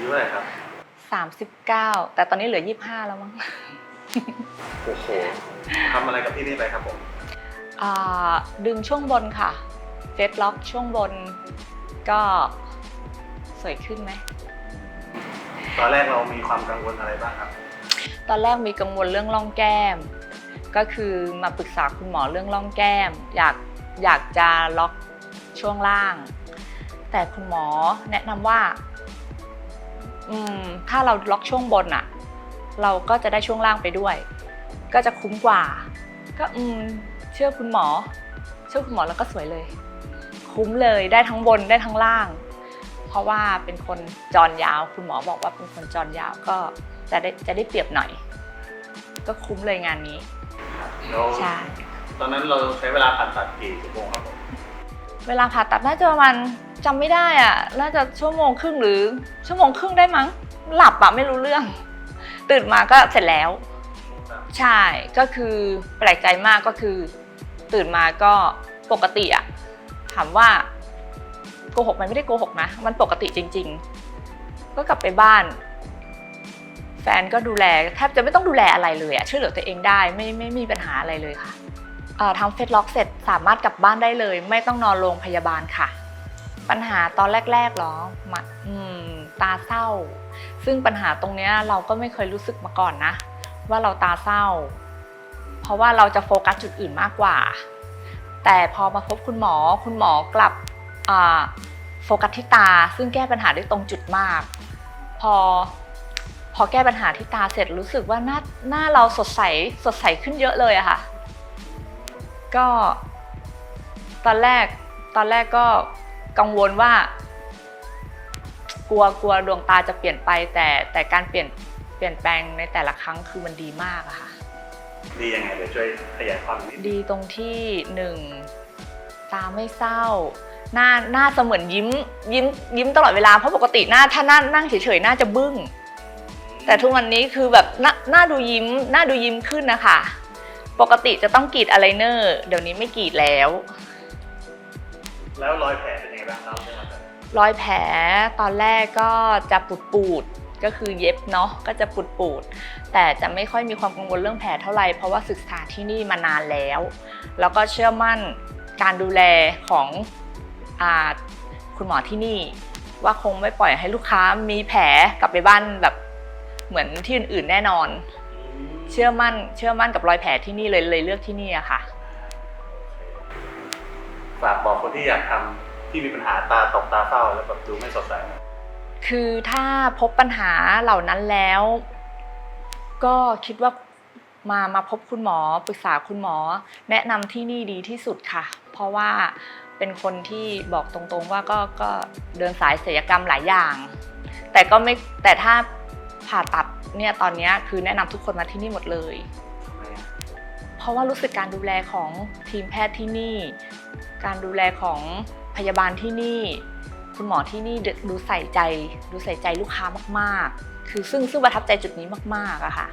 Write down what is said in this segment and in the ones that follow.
ยุเท่าไหร่ครับ 39 แต่ตอนนี้เหลือ 25 แล้วมั้งโอ้โหทำอะไรกับที่นี่ไปครับผมอ่าดึงช่วงบนค่ะ เฟสล็อกช่วงบนก็สวยขึ้นไหม ตอนแรกเรามีความกังวลอะไรบ้างครับ ตอนแรกมีกังวลเรื่องร่องแก้ม ก็คือมาปรึกษาคุณหมอเรื่องร่องแก้ม อยากอยากจะล็อกช่วงล่าง แต่คุณหมอแนะนำว่า อืมถ้าเราล็อกช่วงบนอะเราก็จะได้ช่วงล่างไปด้วย ก็จะคุ้มกว่า ก็อืมเชื่อคุณหมอ เชื่อคุณหมอแล้วก็สวยเลย คุ้มเลยได้ทั้งบนได้ทั้งล่าง เพราะว่าเป็นคนจรยาว คุณหมอบอกว่าเป็นคนจรยาวก็จะได้จะได้เปรียบหน่อย ก็คุ้มเลยงานนี้แล้วใช่ตอนนั้นเราใช้เวลาผ่าตัดกี่ชั่วโมงครับผมเวลาผ่าตัดน่าจะประมาณ จำไม่ได้อะ น่าจะชั่วโมงครึ่งหรือ ชั่วโมงครึ่งได้มั้ง หลับอะไม่รู้เรื่อง ตื่นมาก็เสร็จแล้ว ใช่ ก็คือแปลกใจมากก็คือ ตื่นมาก็ปกติอะถามว่าโกหกมันไม่ได้โกหกนะ มันปกติจริง ๆ ก็กลับไปบ้าน แฟนก็ดูแลแทบจะไม่ต้องดูแลอะไรเลยอะช่วยเหลือตัวเองได้ไม่ไม่มีปัญหาอะไรเลยค่ะทำเฟสล็อกเสร็จสามารถกลับบ้านได้เลย ไม่ต้องนอนโรงพยาบาลค่ะ ปัญหาตอนแรกๆหรอมาอืม ตาเศร้า ซึ่งปัญหาตรงเนี้ยเราก็ไม่เคยรู้สึกมาก่อนนะ ว่าเราตาเศร้า เพราะว่าเราจะโฟกัสจุดอื่นมากกว่า แต่พอมาพบคุณหมอคุณหมอกลับโฟกัสที่ตา ซึ่งแก้ปัญหาได้ตรงจุดมาก พอพอแก้ปัญหาที่ตาเสร็จรู้สึกว่าหน้าหน้าเราสดใสสดใสขึ้นเยอะเลยอะค่ะ ก็ ตอนแรกตอนแรกก็ กังวลว่า กลัวกลัวดวงตาจะเปลี่ยนไป แต่แต่การเปลี่ยนเปลี่ยนแปลงในแต่ละครั้งคือมันดีมากอะค่ะ ดียังไงเดี๋ยวช่วยขยายความนิดนึงดีตรงที่หนึ่งตาไม่เศร้า หน้าหน้าเสมือนยิ้มยิ้มยิ้มตลอดเวลาเพราะปกติหน้าถ้าหน้านั่งเฉยๆหน้าจะบึ้ง แต่ทุกวันนี้คือแบบหน้าหน้าดูยิ้ม หน้าดูยิ้มขึ้นนะคะ ปกติจะต้องกรีดอะไรเนอร์ เดี๋ยวนี้ไม่กรีดแล้ว แล้วรอยแผลเป็นยังไงบ้างครับเรื่องมาจากรอยแผลตอนแรกก็จะปูดปูดๆก็คือเย็บเนาะก็จะปูดปูดๆแต่จะไม่ค่อยมีความกังวลเรื่องแผลเท่าไหร่เพราะว่าศึกษาที่นี่มานานแล้ว แล้วก็เชื่อมั่นการดูแลของอาคุณหมอที่นี่ ว่าคงไม่ปล่อยให้ลูกค้ามีแผลกลับไปบ้านแบบเหมือนที่อื่นๆแน่นอน เชื่อมั่นเชื่อมั่นกับรอยแผลที่นี่เลยเลยเลือกที่นี่อะค่ะฝากบอก คนที่อยากทำที่มีปัญหาตาตกตาเศร้าแล้วแบบดูไม่สดใสคือถ้าพบปัญหาเหล่านั้นแล้ว ก็คิดว่ามามาพบคุณหมอปรึกษาคุณหมอ แนะนำที่นี่ดีที่สุดค่ะ เพราะว่าเป็นคนที่บอกตรงๆว่าก็ก็เดินสายศัลยกรรมหลายอย่าง แต่ก็ไม่แต่ถ้าผ่าตัดเนี่ยตอนนี้คือแนะนำทุกคนมาที่นี่หมดเลย เพราะว่ารู้สึกการดูแลของทีมแพทย์ที่นี่ การดูแลของพยาบาลที่นี่ คุณหมอที่นี่ดูใส่ใจดูใส่ใจลูกค้ามาก ๆ คือซึ่งซึ่งประทับใจจุดนี้มากๆอะค่ะ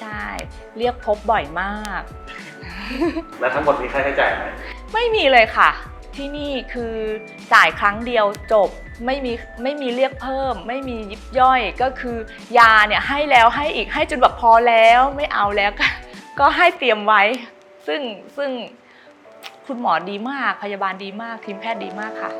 ใช่ เรียกพบบ่อยมาก แล้วทั้งหมดมีค่าใช้จ่ายไหมไม่มีเลยค่ะ ที่นี่คือจ่ายครั้งเดียวจบไม่มีไม่มีเรียกเพิ่ม ไม่มียิบย่อยก็คือยาเนี่ยให้แล้วให้อีกให้จนแบบพอแล้วไม่เอาแล้วก็ ก็ให้เตรียมไว้ ซึ่งซึ่ง คุณหมอดีมาก พยาบาลดีมาก ทีมแพทย์ดีมากค่ะ